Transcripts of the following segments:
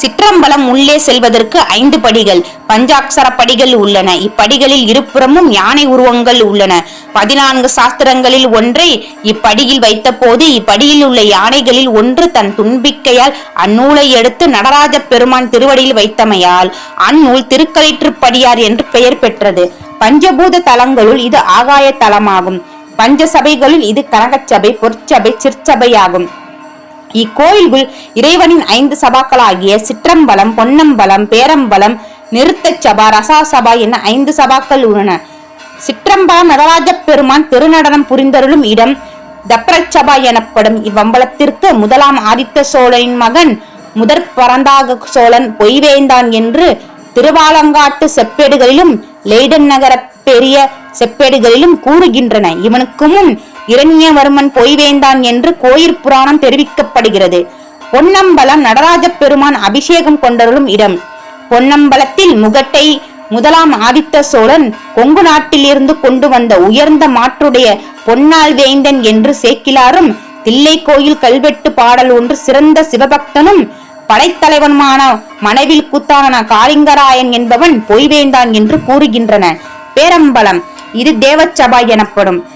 சிற்றம்பலம் உள்ளே செல்வதற்கு ஐந்து படிகள். பஞ்சாட்சர படிகள் உள்ளன. இப்படிகளில் இருபுறமும் யானை உருவங்கள் உள்ளன. பதினான்கு சாஸ்திரங்களில் ஒன்றை இப்படியில் வைத்தபோது இப்படியில் உள்ள யானைகளில் ஒன்று தன் துன்பிக்கையால் அந்நூலை எடுத்து நடராஜ பெருமான் திருவடியில் வைத்தமையால் அந்நூல் திருக்களிற்றுப்படியார் என்று பெயர் பெற்றது. பஞ்சபூத தலங்களுள் இது ஆகாய தலமாகும். பஞ்ச சபைகளில் இது கனகச்சபை பொற்சபை சிற்சபையாகும். இக்கோயில்கள் இறைவனின் ஐந்து சபாக்களாகிய சிற்றம்பலம் பொன்னம்பலம் பேரம்பலம் நிறுத்த சபா ரசா சபா என ஐந்து சபாக்கள் உள்ளன. சிற்றம்பலம் நடராஜ பெருமான் திருநடனம் புரிந்தருளும் இடம் தப்ரச்சபா எனப்படும் இவ்வம்பலத்திற்கு முதலாம் ஆதித்த சோழனின் மகன் முதற் பரந்தாக சோழன் பொய்வேந்தான் என்று திருவாலங்காட்டு செப்பேடுகளிலும் லெய்டன் நகர பெரிய செப்பேடுகளிலும் கூறுகின்றன. இவனுக்கு முன் இரண்யவர்மன் பொய்வேந்தான் என்று கோயிற் புராணம் தெரிவிக்கப்படுகிறது. பொன்னம்பலம் நடராஜ பெருமான் அபிஷேகம் கொண்டருளும் இடம். பொன்னம்பலத்தில் முகட்டை முதலாம் ஆதித்த சோழன் கொங்கு நாட்டிலிருந்து கொண்டு வந்த உயர்ந்த மாற்றுடைய பொன்னால் வேந்தன் என்று சேக்கிலாரும் தில்லை கோயில் கல்வெட்டு பாடல் ஒன்று சிறந்த சிவபக்தனும் படைத்தலைவனுமான மனைவில் கூத்தான காளிங்கராயன் என்பவன் பொய்வேந்தான் என்று கூறுகின்றன. பேரம்பலம் இது தேவச்சபா எனப்படும்.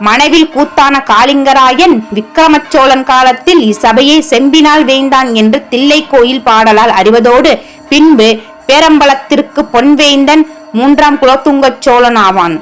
மனைவில் கூத்தான காளிங்கராயன் விக்ரமச்சோழன் காலத்தில் இச்சபையை செம்பினால் வேந்தான் என்று தில்லை கோயில் பாடலால் அறிவதோடு பின்பு பேரம்பலத்திற்கு பொன்வேந்தன் மூன்றாம் குலோத்துங்கச் சோழன் ஆவான்.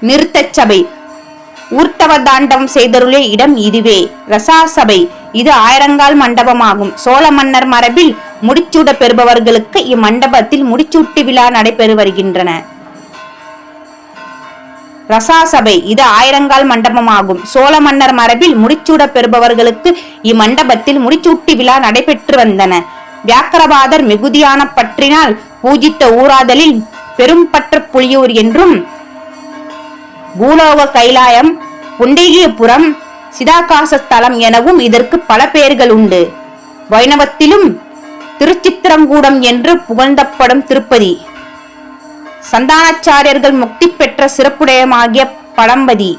நிறுத்தச் சபை. ஊர்த்தவ தாண்டவம் செய்தருளே இடம் இதுவே. ரசாசபை இது ஆயிரங்கால் மண்டபமாகும். சோழ மன்னர் மரபில் முடிச்சூட பெறுபவர்களுக்கு இம்மண்டபத்தில் முடிச்சூட்டு விழா நடைபெறு வருகின்றன ரசாசபை. இது ஆயிரங்கால் மண்டபமாகும். சோழ மன்னர் மரபில் முடிச்சூட பெறுபவர்களுக்கு இம்மண்டபத்தில் முடிச்சூட்டி விழா நடைபெற்று வந்தன. வியாக்கரபாதர் மிகுதியான பற்றினால் பூஜித்த ஊராதலில் பெரும்பற்ற புலியூர் என்றும் பூலோக கைலாயம் புண்டிகியபுரம் சிதாகாச ஸ்தலம் எனவும் இதற்கு பல பெயர்கள் உண்டு. வைணவத்திலும் திருச்சித்திரங்கூடம் என்று புகழ்ந்தப்படும் திருப்பதி. சந்தானாச்சாரியர்கள் முக்தி பெற்ற சிறப்புடையமாகிய பழம்பதி.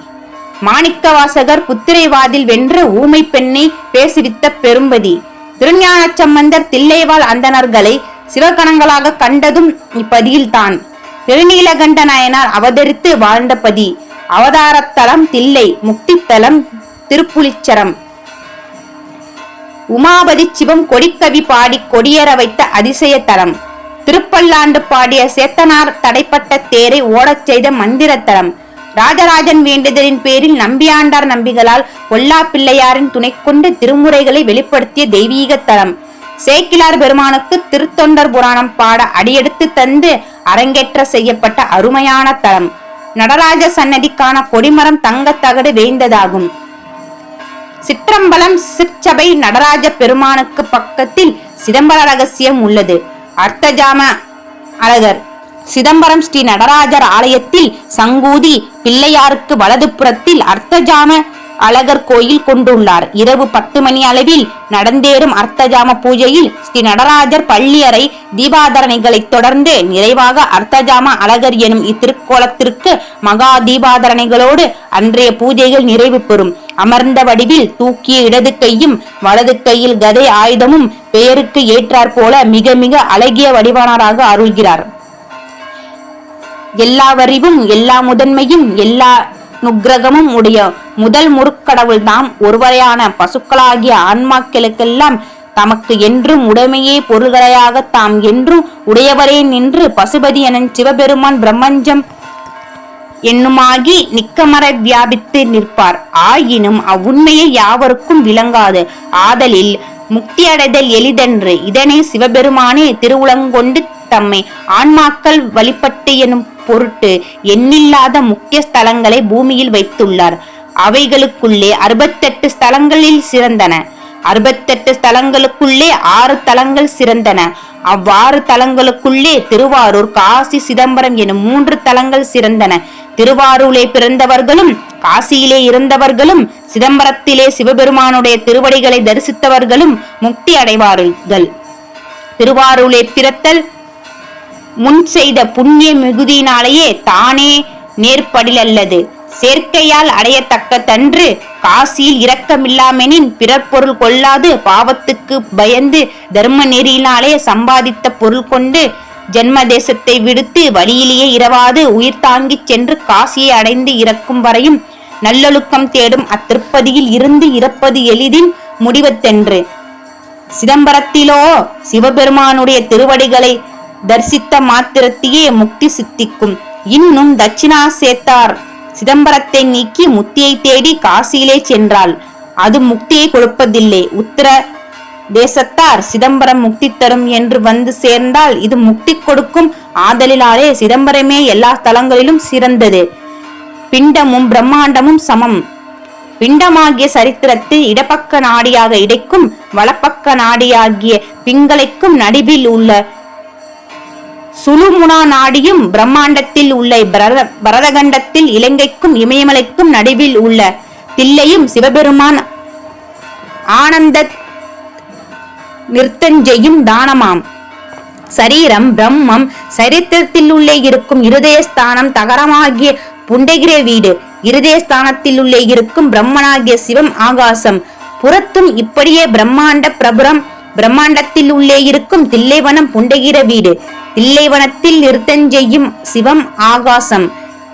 மாணிக்கவாசகர் புத்திரைவாதில் வென்ற ஊமை பெண்ணை பேசுவித்த பெரும்பதி. திருஞான சம்பந்தர் தில்லைவாழ் அந்தணர்களை சிவகணங்களாக கண்டதும் இப்பதியில்தான். திருநீலகண்ட நாயனார் அவதரித்து வாழ்ந்த பதி. அவதாரத்தலம் தில்லை முக்தித்தலம் திருப்புலிச்சரம். உமாபதி சிவம் கொடிக்கவி பாடி கொடியேற வைத்த அதிசய தலம் திருப்பல்லாண்டு பாடிய சேத்தனார் தடைப்பட்ட தேரை ஓடச் செய்த மந்திரத்தலம். ராஜராஜன் வேண்டுதலின் பேரில் நம்பியாண்டார் நம்பிகளால் பொல்லா பிள்ளையாரின் துணை கொண்டு திருமுறைகளை வெளிப்படுத்திய தெய்வீக தலம். சேக்கிலார் பெருமானுக்கு திருத்தொண்டர் புராணம் பாட அடியெடுத்து தந்து அரங்கேற்ற செய்யப்பட்ட அருமையான தலம். நடராஜ சன்னதிக்கான கொடிமரம் தங்கத்தகடு வேய்ந்ததாகும். சிற்றம்பலம் சிற்சபை நடராஜ பெருமானுக்கு பக்கத்தில் சிதம்பர ரகசியம் உள்ளது. அர்த்தஜாம அழகர். சிதம்பரம் ஸ்ரீ நடராஜர் ஆலயத்தில் சங்கூதி பிள்ளையாருக்கு வலது புறத்தில் அர்த்தஜாம அழகர் கோயில் கொண்டுள்ளார். இரவு பத்து மணி அளவில் நடந்தேறும் அர்த்தஜாம பூஜையில் ஸ்ரீ நடராஜர் பள்ளியறை தீபாதரணைகளைத் தொடர்ந்து நிறைவாக அர்த்தஜாம அழகர் எனும் இத்திருக்கோலத்திற்கு மகா தீபாதரணைகளோடு அன்றைய பூஜைகள் நிறைவு பெறும். அமர்ந்த வடிவில் தூக்கிய இடது கையும் வலது கையில் கதை ஆயுதமும் பெயருக்கு ஏற்றாற் போல மிக மிக அழகிய வடிவானராக அருள்கிறார். எல்லா வரிவும் எல்லா முதன்மையும் எல்லா நுக்கிரகமும் உடைய முதல் முருக்கடவுள் தாம் ஒருவரையான பசுக்களாகிய ஆன்மாக்களுக்கெல்லாம் தமக்கு என்றும் உடைமையே பொருள்களையாக தாம் என்றும் உடையவரே நின்று பசுபதி என சிவபெருமான் பிரம்மஞ்சம் என்னுமாகி நிக்கமர வியாபித்து நிற்பார். ஆயினும் அவ்வுண்மையை யாவருக்கும் விளங்காது. ஆதலில் முக்தி அடைதல் எளிதென்று. இதனை சிவபெருமானே திருவுளங்கொண்டு தம்மை ஆன்மாக்கள் வழிபட்டு எனும் பொருட்டு எண்ணில்லாத முக்கிய ஸ்தலங்களை பூமியில் வைத்துள்ளார். அவைகளுக்குள்ளே அறுபத்தெட்டு ஸ்தலங்களில் சிறந்தன. அறுபத்தெட்டு ஸ்தலங்களுக்குள்ளே ஆறு தலங்கள் சிறந்தன. அவ்வாறு தலங்களுக்குள்ளே திருவாரூர் காசி சிதம்பரம் எனும் மூன்று தலங்கள் சிறந்தன. திருவாரூரிலே பிறந்தவர்களும் காசியிலே இருந்தவர்களும் சிதம்பரத்திலே சிவபெருமானுடைய திருவடிகளை தரிசித்தவர்களும் முக்தி அடைவார்கள். திருவாரூரிலே பிறத்தல் முன் செய்த புண்ணிய மிகுதியினாலேயே தானே நேர்படிலல்லது. சேர்க்கையால் அடையத்தக்க தன்று காசியில் இரக்கமில்லாமெனின் பிறர் பொருள் கொள்ளாது பாவத்துக்கு பயந்து தர்ம நெறியினாலே சம்பாதித்த பொருள் கொண்டு ஜென்ம தேசத்தை விடுத்து வழியிலேயே இரவாது உயிர் தாங்கிச் சென்று காசியை அடைந்து இறக்கும் வரையும் நல்லொழுக்கம் தேடும் அத்திருப்பதியில் இருந்து இறப்பது எளிதின் முடிவத்தென்று. சிதம்பரத்திலோ சிவபெருமானுடைய திருவடிகளை தரிசித்த மாத்திரத்தையே முக்தி சித்திக்கும். இன்னும் தட்சிணா சேத்தார் சிதம்பரத்தை நீக்கி முத்தியை தேடி காசியிலே சென்றாள். அது முக்தியை கொடுப்பதில்லை. உத்தர தேசத்தார் சிதம்பரம் முக்தி தரும் என்று வந்து சேர்ந்தால் இது முக்தி கொடுக்கும் ஆதலினாலே சிதம்பரமே எல்லா தலங்களிலும் சிறந்தது. பிண்டமும் பிரம்மாண்டமும் சமம். பிண்டமாகிய சரித்திரத்தில் இடப்பக்க நாடியாக இடைக்கும் வலப்பக்க நாடியாகிய பிங்களைக்கும் நடுவில் உள்ள சுலுமுனா நாடியும் பிரம்மாண்டத்தில் உள்ள பரதகண்டத்தில் இலங்கைக்கும் இமயமலைக்கும் நடுவில் உள்ள தில்லையும் சிவபெருமான் ஆனந்த நிறுத்தஞ்செய்யும் தானமாம். சரீரம் பிரம்மம் சரித்திரத்தில் உள்ளே இருக்கும் இருதயஸ்தானம் தகரமாகிய புண்டகிர வீடு இருதயஸ்தானத்தில் உள்ளே இருக்கும் பிரம்மனாகிய சிவம் ஆகாசம். புறத்தும் இப்படியே பிரம்மாண்ட பிரபுரம் பிரம்மாண்டத்தில் உள்ளே இருக்கும் தில்லைவனம் புண்டகிர வீடு. தில்லைவனத்தில் நிறுத்தஞ்செய்யும் சிவம் ஆகாசம்.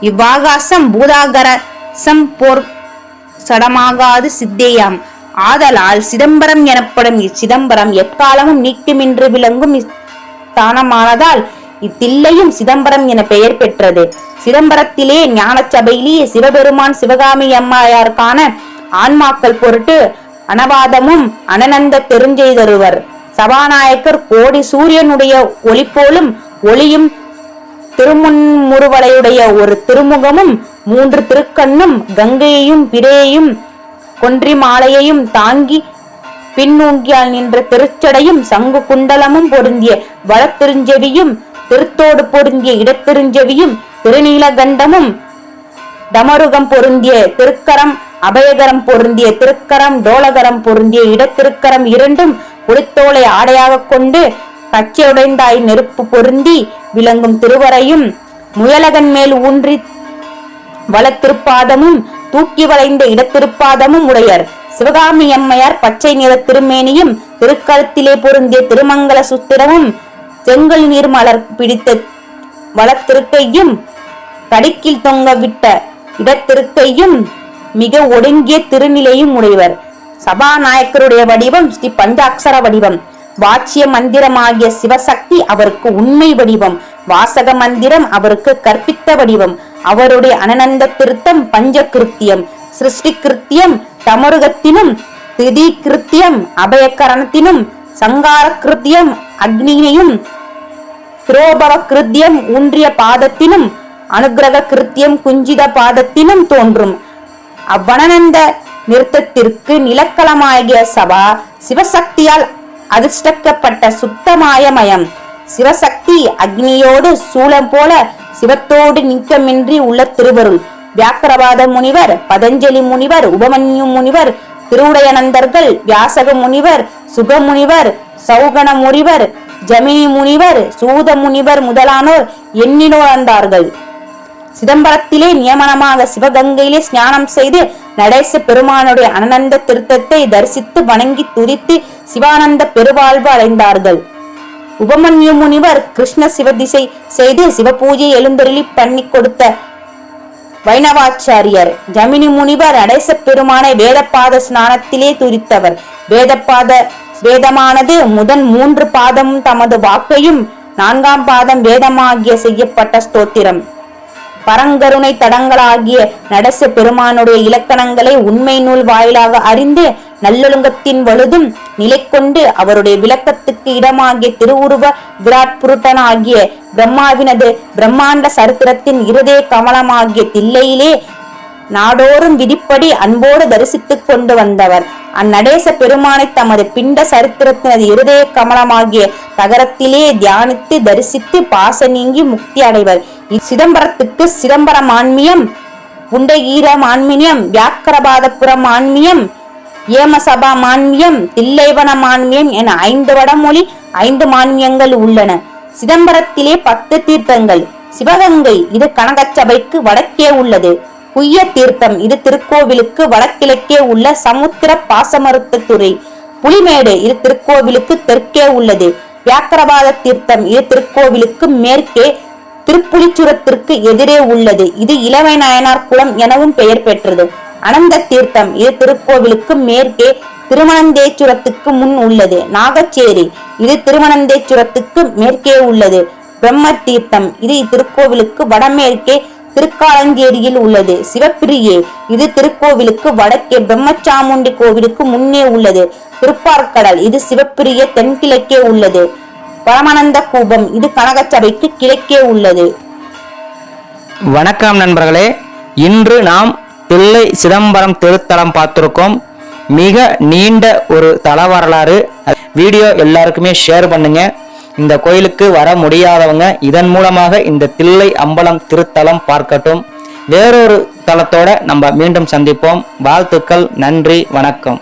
இவ்வாகாசம் பூதாகரசம் போர் சடமாகாது சித்தேயாம். ஆதலால் சிதம்பரம் எனப்படும் இச்சிதம்பரம் எக்காலமும் நீக்குமின்று விளங்கும் ஸ்தானமானதால் இத்தில்லையும் சிதம்பரம் என பெயர் பெற்றது. சிதம்பரத்திலே ஞான சபையிலேயே சிவபெருமான் சிவகாமி அம்மையாருக்கான ஆன்மாக்கள் பொருட்டு அனவாதமும் அனநந்த பெருஞ்செய்தருவர். சபாநாயக்கர் கோடி சூரியனுடைய ஒளி போலும் ஒளியும் திருமுன்முறுவலையுடைய ஒரு திருமுகமும் மூன்று திருக்கண்ணும் கங்கையையும் பிரேயையும் கொன்றி மாலையையும் தாங்கி பின்னூங்கியால் நின்ற திருச்சடையும் சங்கு குண்டலமும் பொருந்திய வளத்திருஞ்செவியும் திருத்தோடு பொருந்திய இடத்திருஞ்செவியும் திருநீலகண்டமும் டமருகம் பொருந்திய திருக்கரம் அபயகரம் பொருந்திய திருக்கரம் டோலகரம் பொருந்திய இடத்திருக்கரம் இரண்டும் குளித்தோலை ஆடையாக கொண்டு பச்சையுடைந்தாய் நெருப்பு பொருந்தி விளங்கும் திருவரையும் முயலகன் மேல் ஊன்றி வளத்திருப்பாதமும் தூக்கி வளைந்த இடத்திருப்பாதமும் உடையர். சிவகாமி அம்மையார் பச்சை நிற திருமேனியும் திருக்கரத்திலே பொருந்திய திருமங்கல சுத்திரமும் செங்கல் நீர் மலர் பிடித்த வளத்திருக்கையும் தடுக்கில் தொங்க விட்ட இடத்திருக்கையும் மிக ஒடுங்கிய திருநிலையும் உடையவர். சபாநாயக்கருடைய வடிவம் ஸ்ரீ பஞ்சாட்சர வடிவம். வாச்சிய மந்திரமாகிய சிவசக்தி அவருக்கு உண்மை வடிவம். வாசக மந்திரம் அவருக்கு கற்பித்த வடிவம். அவருடைய அனநந்த திருத்தம் பஞ்ச கிருத்தியம் சிருஷ்டி கிருத்தியம் தமருகத்தினும் திதி கிருத்தியம் அபயக்கரணத்தினும் சங்கார கிருத்தியம் அக்னியினையும் திரோபவ கிருத்தியம் ஊன்றிய பாதத்தினும் அனுகிரக கிருத்தியம் குஞ்சித பாதத்தினும் தோன்றும். அவ்வனந்த நிறுத்தத்திற்கு நிலக்களமாகிய சபா சிவசக்தியால் அதிர்ஷ்டக்கப்பட்ட சுத்தமாயமயம். சிவசக்தி அக்னியோடு சூலம் போல சிவத்தோடு நீக்கமின்றி உள்ள திருவருள். வியாக்கரவாத முனிவர் பதஞ்சலி முனிவர் உபமன்யு முனிவர் திருவுடையனந்தர்கள் வியாசக முனிவர் சுகமுனிவர் சௌகண முனிவர் ஜமினி முனிவர் சூத முனிவர் முதலானோர் எண்ணினோர் வந்தார்கள் சிதம்பரத்திலே நியமனமாக சிவகங்கையிலே ஸ்நானம் செய்து நடேச பெருமானுடைய அனந்த திருத்தத்தை தரிசித்து வணங்கி துதித்து சிவானந்த பெருவாழ்வு அடைந்தார்கள். உபமன்யு முனிவர் கிருஷ்ண சிவதிசை செய்து சிவபூஜை எழுந்தருளி பண்ணி கொடுத்த வைணவாச்சாரியர் ஜமினி முனிவர் நடேச பெருமானை வேதப்பாத ஸ்நானத்திலே துரித்தவர் வேதப்பாத வேதமானது முதன் மூன்று பாதமும் தமது வாக்கையும் நான்காம் பாதம் வேதமாகிய செய்யப்பட்ட ஸ்தோத்திரம். பரங்கருணை தடங்களாகிய நடச பெருமானுடைய இலக்கணங்களை உண்மை நூல் வாயிலாக அறிந்து நல்லொழுங்கத்தின் வலுதும் நிலை கொண்டு அவருடைய விளக்கத்துக்கு இடமாகிய திருவுருவ விராட் புருட்டனாகிய பிரம்மாவினது பிரம்மாண்ட சரித்திரத்தின் இருதய கமலமாகிய தில்லையிலே நாடோறும் விதிப்படி அன்போடு தரிசித்துக் கொண்டு வந்தவர். அந்நடேச பெருமானை தமது பிண்ட சரித்திரத்தினது இருதய கமலமாகிய தகரத்திலே தியானித்து தரிசித்து பாச நீங்கி முக்தி அடைவர். சிதம்பரத்துக்கு சிதம்பரம் ஆன்மியம் புண்டகீர மான்மியம் வியாக்கரபாதபுரம் மான்மியம் ஏமசபா மான்மியம் தில்லைவன மான்மியம் என ஐந்து வடமொழி ஐந்து மான்மியங்கள் உள்ளன. சிதம்பரத்திலே பத்து தீர்த்தங்கள். சிவகங்கை இது கனகச்சபைக்கு வடக்கே உள்ளது. குய்ய தீர்த்தம் இது திருக்கோவிலுக்கு வடகிழக்கே உள்ள சமுத்திர பாசமருத்தத்துறை. புலிமேடு இது திருக்கோவிலுக்கு தெற்கே உள்ளது. வியாக்கரபாத தீர்த்தம் இது திருக்கோவிலுக்கு மேற்கே திருப்புலிச்சுரத்திற்கு எதிரே உள்ளது. இது இளவை நாயனார் குளம் எனவும் பெயர் பெற்றது. அனந்த தீர்த்தம். இது திருக்கோவிலுக்கு மேற்கே திருமணந்தேச்சுரத்துக்கு முன் உள்ளது. நாகச்சேரி. இது திருமணந்தேச்சுரத்துக்கு மேற்கே உள்ளது. பிரம்ம தீர்த்தம். இது திருக்கோவிலுக்கு வடமேற்கே திருக்காலஞ்சேரியில் உள்ளது. சிவப்பிரியே. இது திருக்கோவிலுக்கு வடக்கே பிரம்மச்சாமுண்டி கோவிலுக்கு முன்னே உள்ளது. திருப்பார்கடல். இது சிவப்பிரிய தென்கிழக்கே உள்ளது. பரமானந்த கூபம் இது கனகச்சபைக்கு கிழக்கே உள்ளது. வணக்கம் நண்பர்களே இன்று நாம் பிள்ளை சிதம்பரம் திருத்தலம் பார்த்துருக்கோம். மிக நீண்ட ஒரு தல வரலாறு. வீடியோ எல்லாருக்குமே ஷேர் பண்ணுங்க. இந்த கோயிலுக்கு வர முடியாதவங்க இதன் மூலமாக இந்த தில்லை அம்பலம் திருத்தலம் பார்க்கட்டும். வேறொரு தளத்தோட நம்ம மீண்டும் சந்திப்போம். வாழ்த்துக்கள் நன்றி வணக்கம்.